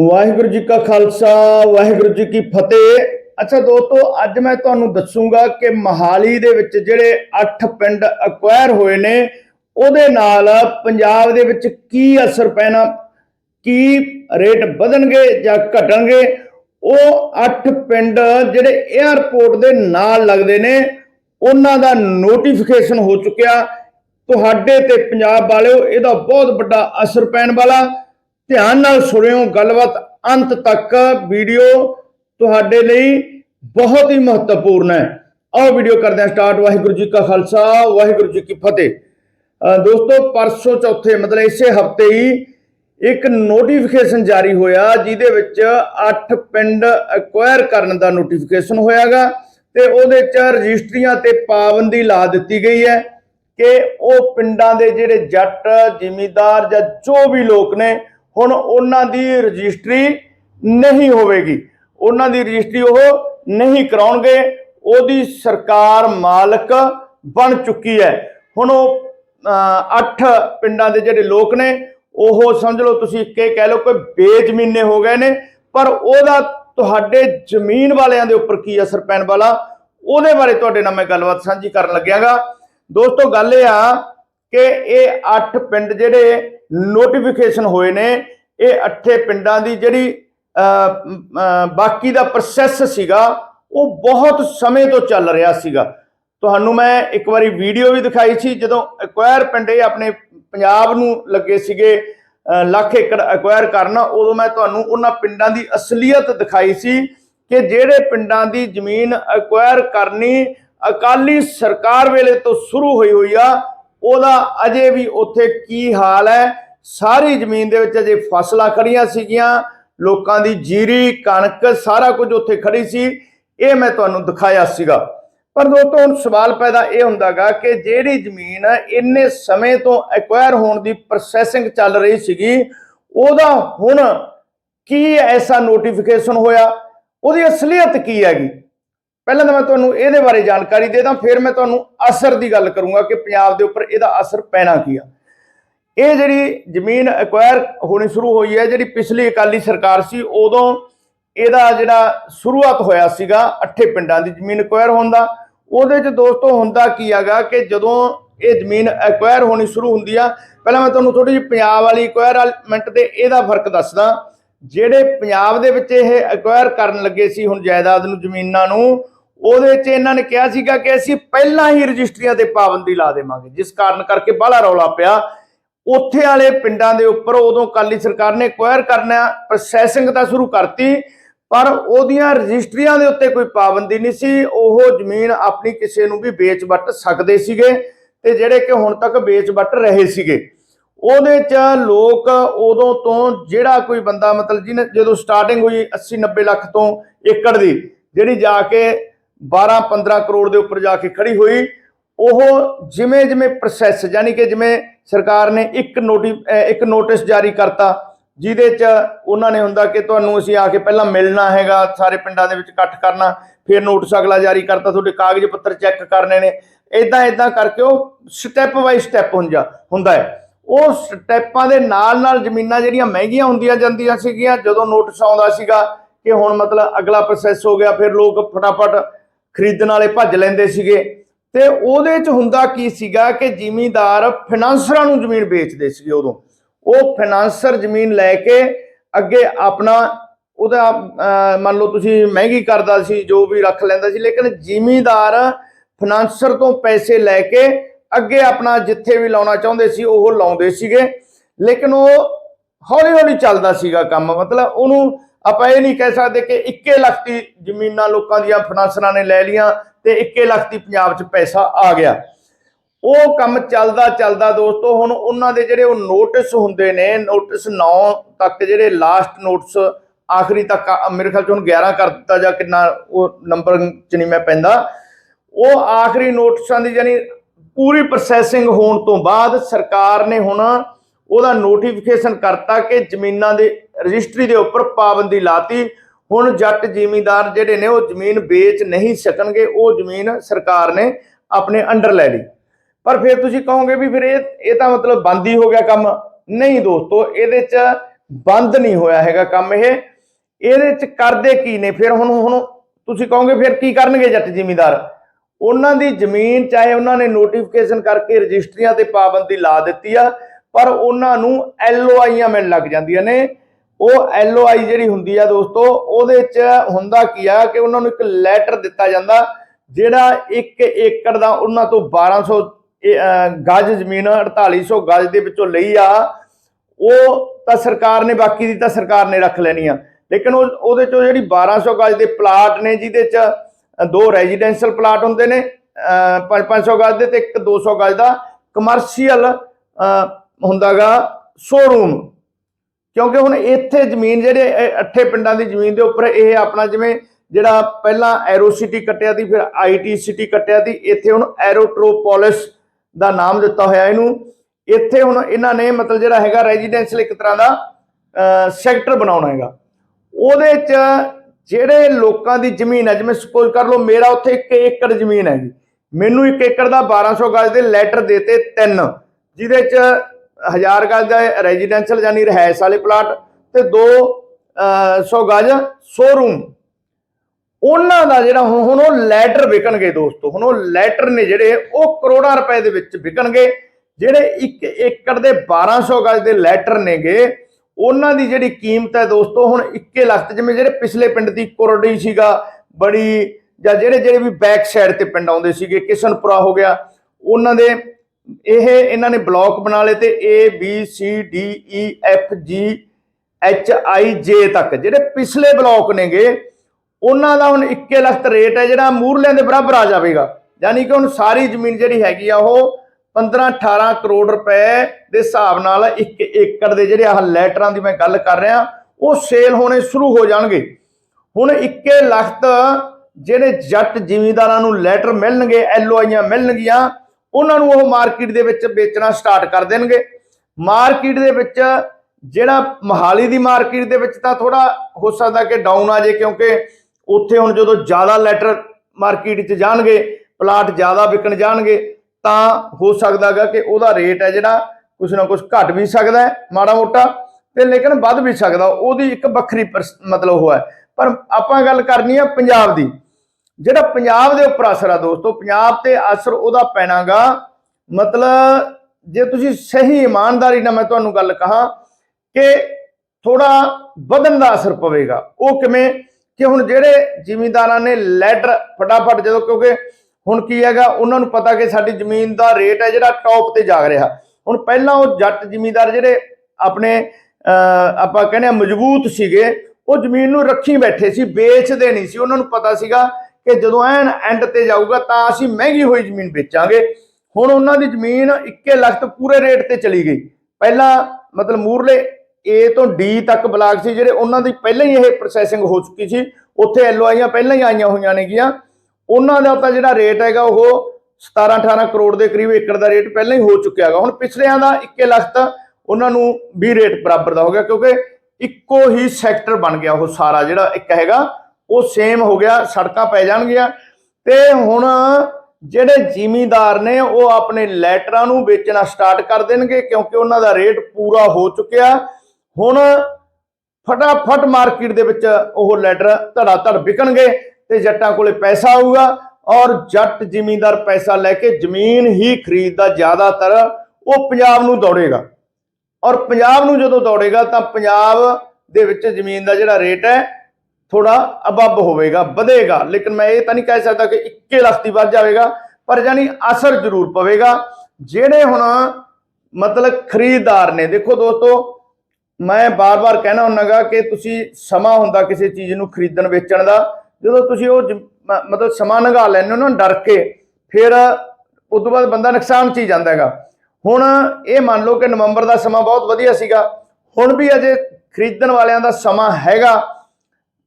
ਵਾਹਿਗੁਰੂ ਜੀ ਕਾ ਖਾਲਸਾ, ਵਾਹਿਗੁਰੂ ਜੀ ਕੀ ਫਤਿਹ। ਅੱਛਾ ਦੋਸਤੋ, ਅੱਜ ਮੈਂ ਤੁਹਾਨੂੰ ਦੱਸੂਗਾ ਕਿ ਮਹਾਲੀ ਦੇ ਵਿੱਚ ਜਿਹੜੇ 8 ਪਿੰਡ ਅਕਵਾਇਰ ਹੋਏ ਨੇ, ਉਹਦੇ ਨਾਲ ਪੰਜਾਬ ਦੇ ਵਿੱਚ ਕੀ ਅਸਰ ਪੈਣਾ, ਕੀ ਰੇਟ ਵਧਣਗੇ ਜਾਂ ਘਟਣਗੇ, ਉਹ 8 ਪਿੰਡ ਜਿਹੜੇ 에ਅਰਪੋਰਟ ਦੇ ਨਾਲ ਲੱਗਦੇ ਨੇ, ਉਹਨਾਂ ਦਾ ਨੋਟੀਫਿਕੇਸ਼ਨ ਹੋ ਚੁੱਕਿਆ। ਤੁਹਾਡੇ ਤੇ ਪੰਜਾਬ ਵਾਲਿਓ, ਇਹਦਾ ਬਹੁਤ ਵੱਡਾ ਅਸਰ ਪੈਣ ਵਾਲਾ। ਧਿਆਨ ਨਾਲ ਸੁਣਿਓ, ਗੱਲਬਾਤ ਅੰਤ ਤੱਕ ਵੀਡੀਓ ਤੁਹਾਡੇ ਲਈ ਬਹੁਤ ਹੀ ਮਹੱਤਵਪੂਰਨ ਹੈ। ਆਓ ਵੀਡੀਓ ਕਰਦੇ ਹਾਂ ਸਟਾਰਟ। ਵਾਹਿਗੁਰੂ ਜੀ ਕਾ ਖਾਲਸਾ, ਵਾਹਿਗੁਰੂ ਜੀ ਕੀ ਫਤਿਹ। ਦੋਸਤੋ, ਪਰਸੋਂ ਚੌਥੇ, ਮਤਲਬ ਇਸੇ ਹਫ਼ਤੇ ਹੀ ਇੱਕ ਨੋਟੀਫਿਕੇਸ਼ਨ ਜਾਰੀ ਹੋਇਆ, ਜਿਹਦੇ ਵਿੱਚ 8 ਪਿੰਡ ਐਕਵਾਇਰ ਕਰਨ ਦਾ ਨੋਟੀਫਿਕੇਸ਼ਨ ਹੋਇਆਗਾ ਤੇ ਉਹਦੇ ਚ ਰਜਿਸਟਰੀਆਂ ਤੇ ਪਾਬੰਦੀ ਲਾ ਦਿੱਤੀ ਗਈ ਹੈ ਕਿ ਉਹ ਪਿੰਡਾਂ ਦੇ ਜਿਹੜੇ ਜੱਟ, ਜ਼ਿਮੀਦਾਰ ਜਾਂ ਜੋ ਵੀ ਲੋਕ ਨੇ ਹੁਣ ਉਹਨਾਂ ਦੀ ਰਜਿਸਟਰੀ ਨਹੀਂ ਹੋਵੇਗੀ। ਉਹਨਾਂ ਦੀ ਰਜਿਸਟਰੀ ਉਹ ਨਹੀਂ ਕਰਾਉਣਗੇ। ਉਹਦੀ ਸਰਕਾਰ ਮਾਲਕ ਬਣ ਚੁੱਕੀ ਹੈ। ਹੁਣ ਉਹ ਅਹ, ਅੱਠ ਪਿੰਡਾਂ ਦੇ ਜਿਹੜੇ ਲੋਕ ਨੇ ਉਹ ਸਮਝ ਲਓ ਤੁਸੀਂ ਕਿ ਕਹਿ ਲਓ ਕਿ ਬੇਜ਼ਮੀਨੇ ਹੋ ਗਏ ਨੇ। ਪਰ ਉਹਦਾ ਤੁਹਾਡੇ ਜ਼ਮੀਨ ਵਾਲਿਆਂ ਦੇ ਉੱਪਰ ਕੀ ਅਸਰ ਪੈਣ ਵਾਲਾ ਉਹਦੇ ਬਾਰੇ ਤੁਹਾਡੇ ਨਾਲ ਮੈਂ ਗੱਲਬਾਤ ਸਾਂਝੀ ਕਰਨ ਲੱਗਿਆਗਾ। ਦੋਸਤੋ ਗੱਲ ਇਹ ਆ ਕਿ ਇਹ 8 ਪਿੰਡ ਜਿਹੜੇ ਨੋਟੀਫਿਕੇਸ਼ਨ ਹੋਏ ਨੇ, ਇਹ ਅੱਠੇ ਪਿੰਡਾਂ ਦੀ ਜਿਹੜੀ ਬਾਕੀ ਦਾ ਪ੍ਰੋਸੈਸ ਸੀਗਾ, ਉਹ ਬਹੁਤ ਸਮੇਂ ਤੋਂ ਚੱਲ ਰਿਹਾ ਸੀਗਾ। ਤੁਹਾਨੂੰ ਮੈਂ ਇੱਕ ਵਾਰੀ ਵੀਡੀਓ ਵੀ ਦਿਖਾਈ ਸੀ, ਜਦੋਂ ਐਕਵਾਇਰ ਪਿੰਡ ਇਹ ਆਪਣੇ ਪੰਜਾਬ ਨੂੰ ਲੱਗੇ ਸੀਗੇ ਲੱਖ ਏਕੜ ਐਕਵਾਇਰ ਕਰਨਾ, ਉਦੋਂ ਮੈਂ ਤੁਹਾਨੂੰ ਉਹਨਾਂ ਪਿੰਡਾਂ ਦੀ ਅਸਲੀਅਤ ਦਿਖਾਈ ਸੀ ਕਿ ਜਿਹੜੇ ਪਿੰਡਾਂ ਦੀ ਜ਼ਮੀਨ ਐਕਵਾਇਰ ਕਰਨੀ ਅਕਾਲੀ ਸਰਕਾਰ ਵੇਲੇ ਤੋਂ ਸ਼ੁਰੂ ਹੋਈ ਹੋਈ ਆ ਉਹਦਾ ਅਜੇ ਵੀ ਉੱਥੇ ਕੀ ਹਾਲ ਹੈ? ਸਾਰੀ ਜ਼ਮੀਨ ਦੇ ਵਿੱਚ ਅਜੇ ਫਸਲਾਂ ਖੜੀਆਂ ਸੀਗੀਆਂ। ਲੋਕਾਂ ਦੀ ਜੀਰੀ, ਕਣਕ, ਸਾਰਾ ਕੁਝ ਉੱਥੇ ਖੜੀ ਸੀ। ਇਹ ਮੈਂ ਤੁਹਾਨੂੰ ਦਿਖਾਇਆ ਸੀਗਾ। ਪਰ ਦੋਸਤੋ, ਹੁਣ ਸਵਾਲ ਪੈਦਾ ਇਹ ਹੁੰਦਾਗਾ ਕਿ ਜਿਹੜੀ ਜ਼ਮੀਨ ਇੰਨੇ ਸਮੇਂ ਤੋਂ ਐਕਵਾਇਰ ਹੋਣ ਦੀ ਪ੍ਰੋਸੈਸਿੰਗ ਚੱਲ ਰਹੀ ਸੀਗੀ, ਉਹਦਾ ਹੁਣ ਕੀ ਐਸਾ ਨੋਟੀਫਿਕੇਸ਼ਨ ਹੋਇਆ? ਉਹਦੀ ਅਸਲੀਅਤ ਕੀ ਹੈਗੀ? ਪਹਿਲਾਂ ਤਾਂ ਮੈਂ ਤੁਹਾਨੂੰ ਇਹਦੇ ਬਾਰੇ ਜਾਣਕਾਰੀ ਦੇ ਦਾਂ, ਫਿਰ ਮੈਂ ਤੁਹਾਨੂੰ ਅਸਰ ਦੀ ਗੱਲ ਕਰੂੰਗਾ ਕਿ ਪੰਜਾਬ ਦੇ ਉੱਪਰ ਇਹਦਾ ਅਸਰ ਪੈਣਾ ਕੀ ਆ। ਇਹ ਜਿਹੜੀ ਜ਼ਮੀਨ ਐਕਵਾਇਰ ਹੋਣੀ ਸ਼ੁਰੂ ਹੋਈ ਹੈ, ਜਿਹੜੀ ਪਿਛਲੀ ਅਕਾਲੀ ਸਰਕਾਰ ਸੀ, ਉਦੋਂ ਇਹਦਾ ਜਿਹੜਾ ਸ਼ੁਰੂਆਤ ਹੋਇਆ ਸੀਗਾ, ਅੱਠੇ ਪਿੰਡਾਂ ਦੀ ਜ਼ਮੀਨ ਐਕਵਾਇਰ ਹੋਣ ਦਾ। ਉਹਦੇ 'ਚ ਦੋਸਤੋ ਹੁੰਦਾ ਕੀ ਹੈਗਾ ਕਿ ਜਦੋਂ ਇਹ ਜ਼ਮੀਨ ਐਕਵਾਇਰ ਹੋਣੀ ਸ਼ੁਰੂ ਹੁੰਦੀ ਆ, ਪਹਿਲਾਂ ਮੈਂ ਤੁਹਾਨੂੰ ਥੋੜੀ ਜਿਹੀ ਪੰਜਾਬ ਵਾਲੀ ਐਕਵਾਇਰਮੈਂਟ ਤੇ ਇਹਦਾ ਫ਼ਰਕ ਦੱਸਦਾ। ਜਿਹੜੇ ਪੰਜਾਬ ਦੇ ਵਿੱਚ ਇਹ ਐਕਵਾਇਰ ਕਰਨ ਲੱਗੇ ਸੀ, ਹੁਣ ਜਾਇਦਾਦ ਨੂੰ ਜ਼ਮੀਨਾਂ ਨੂੰ ਉਹਦੇ 'ਚ ਇਹਨਾਂ ਨੇ ਕਿਹਾ ਸੀਗਾ ਕਿ ਅਸੀਂ ਪਹਿਲਾਂ ਹੀ ਰਜਿਸਟਰੀਆਂ ਤੇ ਪਾਬੰਦੀ ਲਾ ਦੇਵਾਂਗੇ, ਜਿਸ ਕਾਰਨ ਕਰਕੇ ਬਾਹਲਾ ਰੌਲਾ ਪਿਆ। ਉੱਥੇ ਵਾਲੇ ਪਿੰਡਾਂ ਦੇ ਉੱਪਰ ਉਦੋਂ ਕਾਲੀ ਸਰਕਾਰ ਨੇ ਕੁਆਇਰ ਕਰਨਾ ਪ੍ਰੋਸੈਸਿੰਗ ਤਾਂ ਸ਼ੁਰੂ ਕਰਤੀ, ਪਰ ਉਹਦੀਆਂ ਰਜਿਸਟਰੀਆਂ ਦੇ ਉੱਤੇ ਕੋਈ ਪਾਬੰਦੀ ਨਹੀਂ ਸੀ। ਉਹ ਜ਼ਮੀਨ ਆਪਣੀ ਕਿਸੇ ਨੂੰ ਵੀ ਵੇਚ ਵੱਟ ਸਕਦੇ ਸੀਗੇ ਤੇ ਜਿਹੜੇ ਕਿ ਹੁਣ ਤੱਕ ਵੇਚ ਵੱਟ ਰਹੇ ਸੀਗੇ। ਉਹਦੇ ਚ ਲੋਕ ਉਦੋਂ ਤੋਂ ਜਿਹੜਾ ਕੋਈ ਬੰਦਾ ਮਤਲਬ ਜਿਹਨੇ ਜਦੋਂ ਸਟਾਰਟਿੰਗ ਹੋਈ 80 90 ਲੱਖ ਤੋਂ ਏਕੜ ਦੀ, ਜਿਹੜੀ ਜਾ ਕੇ 12 15 ਕਰੋੜ ਦੇ ਉੱਪਰ ਜਾ ਕੇ ਖੜੀ ਹੋਈ। ਉਹ ਜਿਵੇਂ ਜਿਵੇਂ ਪ੍ਰੋਸੈਸ ਯਾਨੀ ਕਿ ਜਿਵੇਂ ਸਰਕਾਰ ਨੇ ਇੱਕ ਨੋਟਿਸ ਇੱਕ ਨੋਟਿਸ ਜਾਰੀ ਕਰਤਾ, ਜਿਹਦੇ ਚ ਉਹਨਾਂ ਨੇ ਹੁੰਦਾ ਕਿ ਤੁਹਾਨੂੰ ਅਸੀਂ ਆ ਕੇ ਪਹਿਲਾਂ ਮਿਲਣਾ ਹੈਗਾ, ਸਾਰੇ ਪਿੰਡਾਂ ਦੇ ਵਿੱਚ ਇਕੱਠ ਕਰਨਾ, ਫਿਰ ਨੋਟਿਸ ਅਗਲਾ ਜਾਰੀ ਕਰਤਾ, ਤੁਹਾਡੇ ਕਾਗਜ਼ ਪੱਤਰ ਚੈੱਕ ਕਰਨੇ ਨੇ। ਇਦਾਂ ਇਦਾਂ ਕਰਕੇ ਉਹ ਸਟੈਪ ਬਾਈ ਸਟੈਪ ਹੁੰਦਾ ਹੁੰਦਾ ਹੈ। ਉਹ ਸਟੈਪਾਂ ਦੇ ਨਾਲ ਨਾਲ ਜ਼ਮੀਨਾਂ ਜਿਹੜੀਆਂ ਮਹਿੰਗੀਆਂ ਹੁੰਦੀਆਂ ਜਾਂਦੀਆਂ ਸੀਗੀਆਂ, ਜਦੋਂ ਨੋਟਿਸ ਆਉਂਦਾ ਸੀਗਾ ਕਿ ਹੁਣ ਮਤਲਬ ਅਗਲਾ ਪ੍ਰੋਸੈਸ ਹੋ ਗਿਆ, ਫਿਰ ਲੋਕ ਫਟਾਫਟ ਖਰੀਦਣ ਵਾਲੇ ਭੱਜ ਲੈਂਦੇ ਸੀਗੇ। ਤੇ ਉਹਦੇ ਚ ਹੁੰਦਾ ਕੀ ਸੀਗਾ ਕਿ ਜ਼ਿਮੀਂਦਾਰ ਫਾਈਨਾਂਸਰਾਂ ਨੂੰ ਜ਼ਮੀਨ ਵੇਚਦੇ ਸੀਗੇ ਉਦੋਂ। ਉਹ ਫਾਈਨਾਂਸਰ ਜ਼ਮੀਨ ਲੈ ਕੇ ਅੱਗੇ ਆਪਣਾ ਉਹਦਾ ਮੰਨ ਲਓ ਤੁਸੀਂ ਮਹਿੰਗੀ ਕਰਦਾ ਸੀ, ਜੋ ਵੀ ਰੱਖ ਲੈਂਦਾ ਸੀ, ਲੇਕਿਨ ਜ਼ਿਮੀਂਦਾਰ ਫਾਈਨਾਂਸਰ ਤੋਂ ਪੈਸੇ ਲੈ ਕੇ ਅੱਗੇ ਆਪਣਾ ਜਿੱਥੇ ਵੀ ਲਾਉਣਾ ਚਾਹੁੰਦੇ ਸੀ, ਉਹ ਲਾਉਂਦੇ ਸੀਗੇ। ਲੇਕਿਨ ਉਹ ਹੌਲੀ ਹੌਲੀ ਚੱਲਦਾ ਸੀਗਾ ਕੰਮ। ਮਤਲਬ ਉਹਨੂੰ ਆਪਾਂ ਇਹ ਨਹੀਂ ਕਹਿ ਸਕਦੇ ਕਿ 21 ਲੱਖ ਦੀ ਜ਼ਮੀਨਾਂ ਲੋਕਾਂ ਦੀਆਂ ਫਾਈਨਾਂਸਰਾਂ ਨੇ ਲੈ ਲੀਆਂ ਤੇ 21 ਲੱਖ ਦੀ ਪੰਜਾਬ 'ਚ ਪੈਸਾ ਆ ਗਿਆ। ਉਹ ਕੰਮ ਚੱਲਦਾ ਚੱਲਦਾ ਦੋਸਤੋ, ਹੁਣ ਉਹਨਾਂ ਦੇ ਜਿਹੜੇ ਉਹ ਨੋਟਿਸ ਹੁੰਦੇ ਨੇ ਨੋਟਿਸ 9 ਤੱਕ ਜਿਹੜੇ ਲਾਸਟ ਨੋਟਿਸ ਆਖਰੀ ਤੱਕ ਮੇਰੇ ਖਿਆਲ ਚ ਹੁਣ 11 ਕਰ ਦਿੱਤਾ ਜਾਂ ਕਿੰਨਾ ਉਹ ਨੰਬਰ ਚ ਨਹੀਂ ਮੈਂ ਪੈਂਦਾ। ਉਹ ਆਖਰੀ ਨੋਟਿਸਾਂ ਦੀ ਯਾਨੀ ਪੂਰੀ ਪ੍ਰੋਸੈਸਿੰਗ ਹੋਣ ਤੋਂ ਬਾਅਦ ਸਰਕਾਰ ਨੇ ਹੁਣ ਉਹਦਾ ਨੋਟੀਫਿਕੇਸ਼ਨ ਕਰਤਾ ਕਿ ਜ਼ਮੀਨਾਂ ਦੇ ਰਜਿਸਟਰੀ ਦੇ ਉੱਪਰ ਪਾਬੰਦੀ ਲਾਤੀ। ਹੁਣ ਜੱਟ ਜ਼ਿਮੀਂਦਾਰ ਜਿਹੜੇ ਨੇ, ਉਹ ਜ਼ਮੀਨ ਵੇਚ ਨਹੀਂ ਸਕਣਗੇ। ਉਹ ਜ਼ਮੀਨ ਸਰਕਾਰ ਨੇ ਆਪਣੇ ਅੰਡਰ ਲੈ ਲਈ। ਪਰ ਫਿਰ ਤੁਸੀਂ ਕਹੋਗੇ ਵੀ ਫਿਰ ਇਹ ਇਹ ਤਾਂ ਮਤਲਬ ਬੰਦ ਹੀ ਹੋ ਗਿਆ ਕੰਮ। ਨਹੀਂ ਦੋਸਤੋ, ਇਹਦੇ ਚ ਬੰਦ ਨਹੀਂ ਹੋਇਆ ਹੈਗਾ ਕੰਮ ਇਹ। ਇਹਦੇ ਚ ਕਰਦੇ ਕੀ ਨੇ? ਫਿਰ ਹੁਣ ਹੁਣ ਤੁਸੀਂ ਕਹੋਗੇ ਫਿਰ ਕੀ ਕਰਨਗੇ ਜੱਟ ਜ਼ਿਮੀਂਦਾਰ? ਉਹਨਾਂ ਦੀ ਜ਼ਮੀਨ, ਚਾਹੇ ਉਹਨਾਂ ਨੇ ਨੋਟੀਫਿਕੇਸ਼ਨ ਕਰਕੇ ਰਜਿਸਟਰੀਆਂ ਤੇ ਪਾਬੰਦੀ ਲਾ ਦਿੱਤੀ ਆ, ਪਰ ਉਹਨਾਂ ਨੂੰ ਐਲਓਆਈਆਂ ਮਿਲਣ ਲੱਗ ਜਾਂਦੀਆਂ ਨੇ। ਉਹ ਐਲਓਆਈ ਜਿਹੜੀ ਹੁੰਦੀ ਆ ਦੋਸਤੋ ਉਹਦੇ ਚ ਹੁੰਦਾ ਕੀ ਆ ਕਿ ਉਹਨਾਂ ਨੂੰ ਇੱਕ ਲੈਟਰ ਦਿੱਤਾ ਜਾਂਦਾ ਜਿਹੜਾ 1 ਏਕੜ ਦਾ ਉਹਨਾਂ ਤੋਂ 1200 ਇਹ, ਗਜ ਜ਼ਮੀਨ 4800 ਗਜ ਦੇ ਵਿੱਚੋਂ ਲਈ ਆ ਉਹ ਤਾਂ ਸਰਕਾਰ ਨੇ ਬਾਕੀ ਦੀ ਤਾਂ ਸਰਕਾਰ ਨੇ ਰੱਖ ਲੈਣੀ ਆ। ਲੇਕਿਨ ਉਹ ਉਹਦੇ ਚੋਂ ਜਿਹੜੀ 1200 ਗਜ ਦੇ ਪਲਾਟ ਨੇ ਜਿਹਦੇ ਚ ਦੋ ਰੈਜ਼ੀਡੈਂਸ਼ੀਅਲ ਪਲਾਟ ਹੁੰਦੇ ਨੇ 500 ਗਜ ਦੇ ਤੇ ਇੱਕ 200 ਗਜ ਦਾ ਕਮਰਸ਼ੀਅਲ ਹੁੰਦਾਗਾ ਸ਼ੋਰੂਮ ਕਿਉਂਕਿ ਹੁਣ ਇੱਥੇ ਜ਼ਮੀਨ ਜਿਹੜੇ ਅੱਠੇ ਪਿੰਡਾਂ ਦੀ ਜ਼ਮੀਨ ਦੇ ਉੱਪਰ ਇਹ ਆਪਣਾ ਜਿਵੇਂ ਜਿਹੜਾ ਪਹਿਲਾਂ ਐਰੋ ਸਿਟੀ ਕੱਟਿਆ ਸੀ, ਫਿਰ ਆਈਟੀ ਸਿਟੀ ਕੱਟਿਆ ਸੀ, ਇੱਥੇ ਹੁਣ ਐਰੋਟ੍ਰੋਪੋਲਿਸ ਦਾ ਨਾਮ ਦਿੱਤਾ ਹੋਇਆ ਇਹਨੂੰ। ਇੱਥੇ ਹੁਣ ਇਹਨਾਂ ਨੇ ਮਤਲਬ ਜਿਹੜਾ ਹੈਗਾ ਰੈਜ਼ੀਡੈਂਸ਼ੀਅਲ ਇੱਕ ਤਰ੍ਹਾਂ ਦਾ ਸੈਕਟਰ ਬਣਾਉਣਾ ਹੈਗਾ। ਉਹਦੇ ਚ ਜਿਹੜੇ ਲੋਕਾਂ ਦੀ ਜ਼ਮੀਨ ਹੈ, ਜਿਵੇਂ ਸਪੋਜ਼ ਕਰ ਲਓ ਮੇਰਾ ਉੱਥੇ 1 ਏਕੜ ਜ਼ਮੀਨ ਹੈਗੀ। ਮੈਨੂੰ 1 ਏਕੜ ਦਾ 1200 ਗਜ ਦੇ ਲੈਟਰ ਦੇਤੇ ਤਿੰਨ, ਜਿਹਦੇ ਚ ਹਜ਼ਾਰ ਗਜ ਦਾ ਰੈਜ਼ੀਡੈਂਸ਼ੀਅਲ ਯਾਨੀ ਰਹਿائش ਵਾਲੇ ਪਲਾਟ ਤੇ 200 ਗਜ ਸ਼ੋਰੂਮ ਉਹਨਾਂ ਦਾ ਜਿਹੜਾ ਹੁਣ ਉਹ ਲੈਟਰ ਵਿਕਣਗੇ ਦੋਸਤੋ, ਹੁਣ ਉਹ ਲੈਟਰ ਨੇ ਜਿਹੜੇ, ਉਹ ਕਰੋੜਾਂ ਰੁਪਏ ਦੇ ਵਿੱਚ ਵਿਕਣਗੇ। ਜਿਹੜੇ ਇੱਕ ਏਕੜ ਦੇ 1200 ਗਜ ਦੇ ਲੈਟਰ ਨੇਗੇ, ਉਹਨਾਂ ਦੀ ਜਿਹੜੀ ਕੀਮਤ ਹੈ ਦੋਸਤੋ, ਹੁਣ 1 ਲੱਖ ਜਿਵੇਂ ਜਿਹੜੇ ਪਿਛਲੇ ਪਿੰਡ ਦੀ ਕੋਰਡੀ ਸੀਗਾ, ਬੜੀ ਜਾਂ ਜਿਹੜੇ ਜਿਹੜੇ ਵੀ ਬੈਕ ਸਾਈਡ ਤੇ ਪਿੰਡ ਆਉਂਦੇ ਸੀਗੇ, ਕਿਸ਼ਨਪੁਰਾ ਹੋ ਗਿਆ, ਉਹਨਾਂ ਦੇ ਇਹ ਇਹਨਾਂ ਨੇ ਬਲਾਕ ਬਣਾ ਲਏ ਤੇ A, B, C, D E F, G, H, I, J ਤੱਕ। ਜਿਹੜੇ ਪਿਛਲੇ ਬਲਾਕ ਨੇਗੇ, ਉਹਨਾਂ ਦਾ ਹੁਣ 1 ਲੱਖ ਰੇਟ ਹੈ, ਜਿਹੜਾ ਮੂਰਲਿਆਂ ਦੇ ਬਰਾਬਰ ਆ ਜਾਵੇਗਾ। ਯਾਨੀ ਕਿ ਹੁਣ ਸਾਰੀ ਜ਼ਮੀਨ ਜਿਹੜੀ ਹੈਗੀ ਆ, ਉਹ 15 18 ਕਰੋੜ ਰੁਪਏ ਦੇ ਹਿਸਾਬ ਨਾਲ 1 ਏਕੜ ਦੇ ਜਿਹੜੇ ਆਹ ਲੈਟਰਾਂ ਦੀ ਮੈਂ ਗੱਲ ਕਰ ਰਿਹਾ, ਉਹ ਸੇਲ ਹੋਣੇ ਸ਼ੁਰੂ ਹੋ ਜਾਣਗੇ। ਹੁਣ 1 ਲੱਖ ਜਿਹੜੇ ਜੱਟ ਜ਼ਿਮੀਂਦਾਰਾਂ ਨੂੰ ਲੈਟਰ ਮਿਲਣਗੇ, ਐਲਓਆਈਆਂ ਮਿਲਣਗੀਆਂ ਉਹਨਾਂ ਨੂੰ ਉਹ ਮਾਰਕੀਟ ਦੇ ਵਿੱਚ ਵੇਚਣਾ ਸਟਾਰਟ ਕਰ ਦੇਣਗੇ। ਮਾਰਕੀਟ ਦੇ ਵਿੱਚ ਜਿਹੜਾ ਮਹਾਲੀ ਦੀ ਮਾਰਕੀਟ ਦੇ ਵਿੱਚ ਤਾਂ ਥੋੜਾ ਹੋ ਸਕਦਾ ਕਿ ਡਾਊਨ ਆ ਜੇ, ਕਿਉਂਕਿ ਉੱਥੇ ਹੁਣ ਜਦੋਂ ਜ਼ਿਆਦਾ ਲੈਟਰ ਮਾਰਕੀਟ 'ਚ ਜਾਣਗੇ ਪਲਾਟ ਜ਼ਿਆਦਾ ਵਿਕਣ ਜਾਣਗੇ, ਤਾਂ ਹੋ ਸਕਦਾਗਾ ਕਿ ਉਹਦਾ ਰੇਟ ਹੈ ਜਿਹੜਾ ਕੁਛ ਨਾ ਕੁਛ ਘਟ ਵੀ ਸਕਦਾ ਹੈ, ਮਾੜਾ ਮੋਟਾ, ਤੇ ਲੇਕਿਨ ਵੱਧ ਵੀ ਸਕਦਾ। ਉਹਦੀ ਇੱਕ ਵੱਖਰੀ ਪਰਸ- ਮਤਲਬ ਉਹ ਹੈ। ਪਰ ਆਪਾਂ ਗੱਲ ਕਰਨੀ ਆ ਪੰਜਾਬ ਦੀ। ਜਿਹੜਾ ਪੰਜਾਬ ਦੇ ਉੱਪਰ ਅਸਰ ਆ ਦੋਸਤੋ ਪੰਜਾਬ ਤੇ ਅਸਰ ਉਹਦਾ ਪੈਣਾਗਾ। ਮਤਲਬ ਜੇ ਤੁਸੀਂ ਸਹੀ ਇਮਾਨਦਾਰੀ ਨਾਲ ਮੈਂ ਤੁਹਾਨੂੰ ਗੱਲ ਕਹਾਂ ਕਿ ਥੋੜਾ ਵਧਣ ਦਾ ਅਸਰ ਪਵੇਗਾ। ਉਹ ਕਿਵੇਂ? ਕਿ ਹੁਣ ਜਿਹੜੇ ਜ਼ਿਮੀਂਦਾਰਾਂ ਨੇ ਲੈਟਰ ਫਟਾਫਟ ਜਦੋਂ ਕਿਉਂਕਿ ਹੁਣ ਕੀ ਹੈਗਾ ਉਹਨਾਂ ਨੂੰ ਪਤਾ ਕਿ ਸਾਡੀ ਜ਼ਮੀਨ ਦਾ ਰੇਟ ਹੈ ਜਿਹੜਾ ਟੌਪ ਤੇ ਜਾਗ ਰਿਹਾ। ਹੁਣ ਪਹਿਲਾਂ ਉਹ ਜੱਟ ਜ਼ਿਮੀਂਦਾਰ ਜਿਹੜੇ ਆਪਣੇ ਅਹ, ਆਪਾਂ ਕਹਿੰਦੇ ਆ ਮਜ਼ਬੂਤ ਸੀਗੇ ਉਹ ਜ਼ਮੀਨ ਨੂੰ ਰੱਖੀ ਬੈਠੇ ਸੀ ਵੇਚਦੇ ਨਹੀਂ ਸੀ। ਉਹਨਾਂ ਨੂੰ ਪਤਾ ਸੀਗਾ ਕਿ ਜਦੋਂ ਐਨ ਐਂਡ ਤੇ ਜਾਊਗਾ ਤਾਂ ਅਸੀਂ ਮਹਿੰਗੀ ਹੋਈ ਜ਼ਮੀਨ ਵੇਚਾਂਗੇ। ਹੁਣ ਉਹਨਾਂ ਦੀ ਜ਼ਮੀਨ 1 ਲੱਖ ਪੂਰੇ ਰੇਟ ਤੇ ਚਲੀ ਗਈ। ਪਹਿਲਾਂ ਮਤਲਬ ਮੂਰਲੇ, A ਤੋਂ D ਤੱਕ ਬਲਾਕ ਸੀ ਜਿਹੜੇ ਉਹਨਾਂ ਦੀ ਪਹਿਲਾਂ ਹੀ ਇਹ ਪ੍ਰੋਸੈਸਿੰਗ ਹੋ ਚੁੱਕੀ ਸੀ। ਉੱਥੇ ਐਲਓਆਈਆਂ ਪਹਿਲਾਂ ਹੀ ਆਈਆਂ ਹੋਈਆਂ ਨੇਗੀਆਂ। ਉਹਨਾਂ ਦਾ ਤਾਂ ਜਿਹੜਾ ਰੇਟ ਹੈਗਾ ਉਹ 17 18 ਕਰੋੜ ਦੇ ਕਰੀਬ ਏਕੜ ਦਾ ਰੇਟ ਪਹਿਲਾਂ ਹੀ ਹੋ ਚੁੱਕਿਆ ਹੈਗਾ। ਹੁਣ ਪਿਛਲਿਆਂ ਦਾ 1 ਲੱਖ ਤਾਂ ਉਹਨਾਂ ਨੂੰ ਵੀ ਰੇਟ ਬਰਾਬਰ ਦਾ ਹੋ ਗਿਆ ਕਿਉਂਕਿ ਇੱਕੋ ਹੀ ਸੈਕਟਰ ਬਣ ਗਿਆ ਉਹ ਸਾਰਾ ਜਿਹੜਾ ਇੱਕ ਹੈਗਾ। ਉਹ ਸੇਮ ਹੋ ਗਿਆ, ਸੜਕਾਂ ਪੈ ਜਾਣਗੀਆਂ। ਤੇ ਹੁਣ ਜਿਹੜੇ ਜ਼ਿਮੀਂਦਾਰ ਨੇ, ਉਹ ਆਪਣੇ ਲੈਟਰਾਂ ਨੂੰ ਵੇਚਣਾ ਸਟਾਰਟ ਕਰ ਦੇਣਗੇ, ਕਿਉਂਕਿ ਉਹਨਾਂ ਦਾ ਰੇਟ ਪੂਰਾ ਹੋ ਚੁੱਕਿਆ। ਹੁਣ ਫਟਾਫਟ ਮਾਰਕੀਟ ਦੇ ਵਿੱਚ ਉਹ ਲੈਟਰ ਧੜਾ ਧੜ ਵਿਕਣਗੇ ਤੇ ਜੱਟਾਂ ਕੋਲੇ ਪੈਸਾ ਆਊਗਾ ਔਰ ਜੱਟ ਜ਼ਿਮੀਂਦਾਰ ਪੈਸਾ ਲੈ ਕੇ ਜ਼ਮੀਨ ਹੀ ਖਰੀਦਦਾ ਜ਼ਿਆਦਾਤਰ ਉਹ ਪੰਜਾਬ ਨੂੰ ਦੌੜੇਗਾ। ਔਰ ਪੰਜਾਬ ਨੂੰ ਜਦੋਂ ਦੌੜੇਗਾ ਤਾਂ ਪੰਜਾਬ ਦੇ ਵਿੱਚ ਜ਼ਮੀਨ ਦਾ ਜਿਹੜਾ ਰੇਟ ਹੈ ਥੋੜਾ ਅਬੱਬ ਹੋਵੇਗਾ, ਵਧੇਗਾ। ਲੇਕਿਨ ਮੈਂ ਇਹ ਤਾਂ ਨਹੀਂ ਕਹਿ ਸਕਦਾ ਕਿ 21 ਲੱਖ ਦੀ ਵੱਧ ਜਾਵੇਗਾ, ਪਰ ਜਾਨੀ ਅਸਰ ਜ਼ਰੂਰ ਪਵੇਗਾ। ਜਿਹੜੇ ਹੁਣ ਮਤਲਬ ਖਰੀਦਦਾਰ ਨੇ, ਦੇਖੋ ਦੋਸਤੋ, ਮੈਂ ਬਾਰ-ਬਾਰ ਕਹਿਣਾ ਹੁੰਨਾਗਾ ਕਿ ਤੁਸੀਂ ਸਮਾਂ ਹੁੰਦਾ ਕਿਸੇ ਚੀਜ਼ ਨੂੰ ਖਰੀਦਣ ਵੇਚਣ ਦਾ। ਜਦੋਂ ਤੁਸੀਂ ਉਹ ਜ- ਮਤਲਬ ਸਮਾਂ ਲੰਘਾ ਲੈਂਦੇ ਹੋ ਨਾ, ਡਰ ਕੇ, ਫਿਰ ਉਸ ਤੋਂ ਬਾਅਦ ਬੰਦਾ ਨੁਕਸਾਨ ਚ ਹੀ ਜਾਂਦਾ ਹੈਗਾ। ਹੁਣ ਇਹ ਮੰਨ ਲਓ ਕਿ ਨਵੰਬਰ ਦਾ ਸਮਾਂ ਬਹੁਤ ਵਧੀਆ ਸੀਗਾ। ਹੁਣ ਵੀ ਅਜੇ ਖਰੀਦਣ ਵਾਲਿਆਂ ਦਾ ਸਮਾਂ ਹੈਗਾ।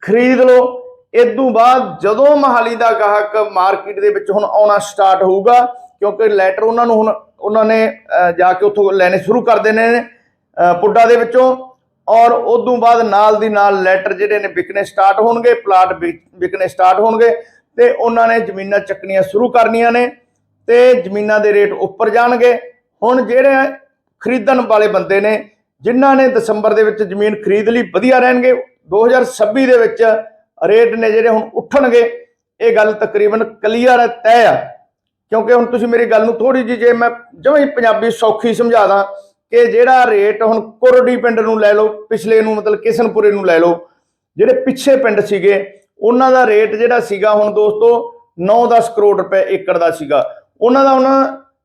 ਖਰੀਦ ਲਓ। ਇਦੋਂ ਬਾਅਦ ਜਦੋਂ ਮਹਾਲੀ ਦਾ ਗਾਹਕ ਮਾਰਕੀਟ ਦੇ ਵਿੱਚ ਹੁਣ ਆਉਣਾ ਸਟਾਰਟ ਹੋਊਗਾ, ਕਿਉਂਕਿ ਲੈਟਰ ਉਹਨਾਂ ਨੂੰ ਹੁਣ ਉਹਨਾਂ ਨੇ ਜਾ ਕੇ ਉੱਥੋਂ ਲੈਣੇ ਸ਼ੁਰੂ ਕਰ ਦੇਣੇ ਨੇ ਪੁੱਡਾ ਦੇ ਵਿੱਚੋਂ। ਔਰ ਉਦੋਂ ਬਾਅਦ ਨਾਲ ਦੀ ਨਾਲ ਲੈਟਰ ਜਿਹੜੇ ਨੇ ਵਿਕਣੇ ਸਟਾਰਟ ਹੋਣਗੇ, ਪਲਾਟ ਵਿਕ- ਵਿਕਣੇ ਸਟਾਰਟ ਹੋਣਗੇ। ਤੇ ਉਹਨਾਂ ਨੇ ਜ਼ਮੀਨਾਂ ਚੱਕਣੀਆਂ ਸ਼ੁਰੂ ਕਰਨੀਆਂ ਨੇ ਤੇ ਜ਼ਮੀਨਾਂ ਦੇ ਰੇਟ ਉੱਪਰ ਜਾਣਗੇ। ਹੁਣ ਜਿਹੜੇ ਖਰੀਦਣ ਵਾਲੇ ਬੰਦੇ ਨੇ, ਜਿਨ੍ਹਾਂ ਨੇ ਦਸੰਬਰ ਦੇ ਵਿੱਚ ਜ਼ਮੀਨ ਖਰੀਦ ਲਈ ਵਧੀਆ ਰਹਿਣਗੇ 2026 ਦੇ ਵਿੱਚ ਰੇਟ ਨੇ ਜਿਹੜੇ ਹੁਣ ਉੱਠਣਗੇ, ਇਹ ਗੱਲ ਤਕਰੀਬਨ ਕਲੀਅਰ ਹੈ, ਤੈਅ ਆ। ਕਿਉਂਕਿ ਹੁਣ ਤੁਸੀਂ ਮੇਰੀ ਗੱਲ ਨੂੰ ਥੋੜੀ ਜਿਹੀ ਜੇ ਮੈਂ ਜਮਾਂ ਪੰਜਾਬੀ ਸੌਖੀ ਸਮਝਾ ਦਾਂ ਕਿ ਜਿਹੜਾ ਰੇਟ ਹੁਣ ਕੁਰੜੀ ਪਿੰਡ ਨੂੰ ਲੈ ਲਓ, ਪਿਛਲੇ ਨੂੰ ਮਤਲਬ ਕਿਸ਼ਨਪੁਰੇ ਨੂੰ ਲੈ ਲਓ, ਜਿਹੜੇ ਪਿੱਛੇ ਪਿੰਡ ਸੀਗੇ, ਉਹਨਾਂ ਦਾ ਰੇਟ ਜਿਹੜਾ ਸੀਗਾ ਹੁਣ ਦੋਸਤੋ 9-10 ਕਰੋੜ ਰੁਪਏ ਏਕੜ ਦਾ ਸੀਗਾ। ਉਹਨਾਂ ਦਾ ਹੁਣ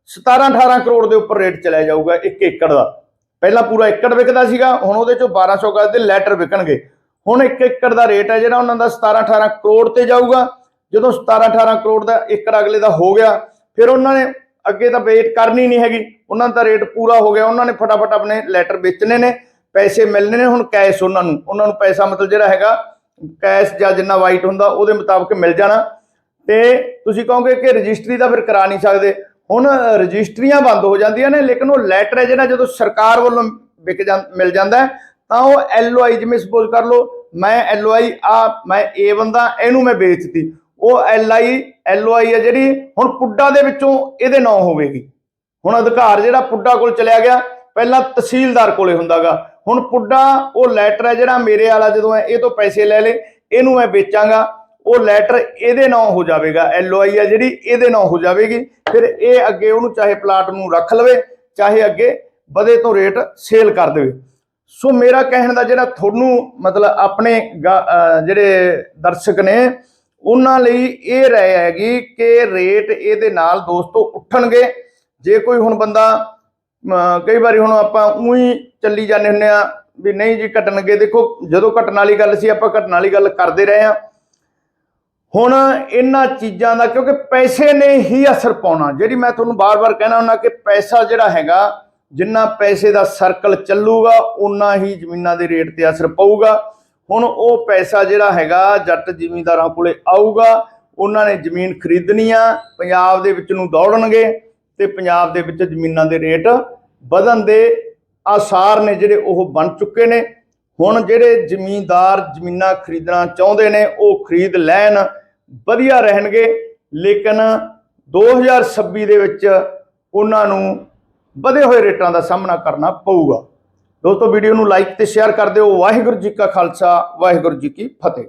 17-18 ਕਰੋੜ ਦੇ ਉੱਪਰ ਰੇਟ ਚਲਿਆ ਜਾਊਗਾ ਇੱਕ ਏਕੜ ਦਾ। ਪਹਿਲਾਂ ਪੂਰਾ ਏਕੜ ਵਿਕਦਾ ਸੀਗਾ, ਹੁਣ ਉਹਦੇ ਚੋਂ 1200 ਗਜ਼ ਦੇ ਲੈਟਰ ਵਿਕਣਗੇ। ਹੁਣ ਇੱਕ ਏਕੜ ਦਾ ਰੇਟ ਹੈ ਜਿਹੜਾ ਉਹਨਾਂ ਦਾ 17-18 ਕਰੋੜ ਤੇ ਜਾਊਗਾ। ਜਦੋਂ 17-18 ਕਰੋੜ ਦਾ ਏਕੜ ਅਗਲੇ ਦਾ ਹੋ ਗਿਆ, ਫਿਰ ਉਹਨਾਂ ਨੇ ਅੱਗੇ ਤਾਂ ਵੇਟ ਕਰਨੀ ਨਹੀਂ ਹੈਗੀ। ਉਹਨਾਂ ਦਾ ਰੇਟ ਪੂਰਾ ਹੋ ਗਿਆ, ਉਹਨਾਂ ਨੇ ਫਟਾਫਟ ਆਪਣੇ ਲੈਟਰ ਵੇਚਣੇ ਨੇ, ਪੈਸੇ ਮਿਲਣੇ ਨੇ, ਹੁਣ ਕੈਸ਼ ਉਹਨਾਂ ਨੂੰ। ਉਹਨਾਂ ਨੂੰ ਪੈਸਾ ਮਤਲਬ ਜਿਹੜਾ ਹੈਗਾ ਕੈਸ਼ ਜਾਂ ਜਿੰਨਾ ਵਾਈਟ ਹੁੰਦਾ, ਉਹਦੇ ਮੁਤਾਬਕ ਮਿਲ ਜਾਣਾ। ਤੇ ਤੁਸੀਂ ਕਹੋਗੇ ਕਿ ਰਜਿਸਟਰੀ ਦਾ ਫਿਰ ਕਰਾ ਨਹੀਂ ਸਕਦੇ। ਹੁਣ ਰਜਿਸਟਰੀਆਂ ਬੰਦ ਹੋ ਜਾਂਦੀਆਂ ਨੇ, ਲੇਕਿਨ ਉਹ ਲੈਟਰ ਹੈ ਜਿਹੜਾ ਜਦੋਂ ਸਰਕਾਰ ਵੱਲੋਂ ਵਿਕ ਜਾਂ, ਮਿਲ ਜਾਂਦਾ ਤਾਂ ਉਹ ਐਲਓਆਈ ਜਿਵੇਂ ਸਪੋਜ਼ ਕਰ ਲਓ, ਮੈਂ ਐਲਓਆਈ ਆ ਮੈਂ ਏ ਬੰਦਾ, ਇਹਨੂੰ ਮੈਂ ਵੇਚਤੀ। ਉਹ ਐਲਆਈ ਐਲਓਆਈ ਆ ਜਿਹੜੀ ਹੁਣ ਪੁੱਡਾ ਦੇ ਵਿੱਚੋਂ ਇਹਦੇ ਨਾਂ ਹੋਵੇਗੀ। ਹੁਣ ਅਧਿਕਾਰ ਜਿਹੜਾ ਪੁੱਡਾ ਕੋਲ ਚਲਿਆ ਗਿਆ, ਪਹਿਲਾਂ ਤਹਿਸੀਲਦਾਰ ਕੋਲੇ ਹੁੰਦਾਗਾ। ਹੁਣ ਪੁੱਡਾ, ਉਹ ਲੈਟਰ ਹੈ ਜਿਹੜਾ ਮੇਰੇ ਵਾਲਾ ਜਦੋਂ ਹੈ, ਇਹ ਤੋਂ ਪੈਸੇ ਲੈ ਲੇ, ਇਹਨੂੰ ਮੈਂ ਵੇਚਾਂਗਾ। ਉਹ ਲੈਟਰ ਇਹਦੇ ਨਾਂ ਹੋ ਜਾਵੇਗਾ ਐਲਓਆਈ ਆ ਜਿਹੜੀ ਇਹਦੇ ਨਾਂ ਹੋ ਜਾਵੇਗੀ। ਫਿਰ ਇਹ ਅੱਗੇ ਉਹਨੂੰ ਚਾਹੇ ਪਲਾਟ ਨੂੰ ਰੱਖ ਲਵੇ, ਚਾਹੇ ਅੱਗੇ ਵਧੇ ਤੋਂ ਰੇਟ ਸੇਲ ਕਰ ਦੇਵੇ। ਸੋ ਮੇਰਾ ਕਹਿਣ ਦਾ ਜਿਹੜਾ ਤੁਹਾਨੂੰ ਮਤਲਬ ਆਪਣੇ ਗਾ- ਜਿਹੜੇ ਦਰਸ਼ਕ ਨੇ, ਉਹਨਾਂ ਲਈ ਇਹ ਰਹਿ ਹੈਗੀ ਕਿ ਰੇਟ ਇਹਦੇ ਨਾਲ ਦੋਸਤੋ ਉੱਠਣਗੇ। ਜੇ ਕੋਈ ਹੁਣ ਬੰਦਾ ਕਈ ਵਾਰੀ ਹੁਣ ਆਪਾਂ ਉਹੀ ਚੱਲੀ ਜਾਂਦੇ ਹੁੰਨੇ ਆ ਵੀ ਨਹੀਂ ਜੀ ਘਟਣਗੇ। ਦੇਖੋ, ਜਦੋਂ ਘਟਣ ਵਾਲੀ ਗੱਲ ਸੀ, ਆਪਾਂ ਘਟਣ ਵਾਲੀ ਗੱਲ ਕਰਦੇ ਰਹੇ ਆ ਹੁਣ ਇਹਨਾਂ ਚੀਜ਼ਾਂ ਦਾ ਕਿਉਂਕਿ ਪੈਸੇ ਨੇ ਹੀ ਅਸਰ ਪਾਉਣਾ। ਜਿਹੜੀ ਮੈਂ ਤੁਹਾਨੂੰ ਬਾਰ-ਬਾਰ ਕਹਿਣਾ ਹੁੰਦਾ ਕਿ ਪੈਸਾ ਜਿਹੜਾ ਹੈਗਾ ਜਿੰਨਾ ਪੈਸੇ ਦਾ ਸਰਕਲ ਚੱਲੂਗਾ ਉਨਾ ਹੀ ਜ਼ਮੀਨਾਂ ਦੇ ਰੇਟ ਤੇ ਅਸਰ ਪਊਗਾ। ਹੁਣ ਉਹ ਪੈਸਾ ਜਿਹੜਾ ਹੈਗਾ, ਜੱਟ ਜ਼ਿਮੀਂਦਾਰਾਂ ਕੋਲੇ ਆਊਗਾ, ਉਹਨਾਂ ਨੇ ਜ਼ਮੀਨ ਖਰੀਦਣੀ ਆ, ਪੰਜਾਬ ਦੇ ਵਿੱਚ ਨੂੰ ਦੌੜਨਗੇ ਤੇ ਪੰਜਾਬ ਦੇ ਵਿੱਚ ਜ਼ਮੀਨਾਂ ਦੇ ਰੇਟ ਵਧਣ ਦੇ ਆਸਾਰ ਨੇ ਜਿਹੜੇ ਉਹ ਬਣ ਚੁੱਕੇ ਨੇ। ਹੁਣ ਜਿਹੜੇ ਜ਼ਮੀਂਦਾਰ ਜ਼ਮੀਨਾਂ ਖਰੀਦਣਾ ਚਾਹੁੰਦੇ ਨੇ, ਉਹ ਖਰੀਦ ਲੈਣ, ਵਧੀਆ ਰਹਿਣਗੇ। ਲੇਕਿਨ 2026 ਦੇ ਵਿੱਚ ਉਹਨਾਂ ਨੂੰ ਵਧੇ ਹੋਏ ਰੇਟਾਂ ਦਾ ਸਾਹਮਣਾ ਕਰਨਾ ਪਊਗਾ। ਦੋਸਤੋ, ਵੀਡੀਓ ਨੂੰ ਲਾਈਕ ਤੇ ਸ਼ੇਅਰ ਕਰ ਦਿਓ। ਵਾਹਿਗੁਰੂ ਜੀ ਕਾ ਖਾਲਸਾ, ਵਾਹਿਗੁਰੂ ਜੀ ਕੀ ਫਤਿਹ।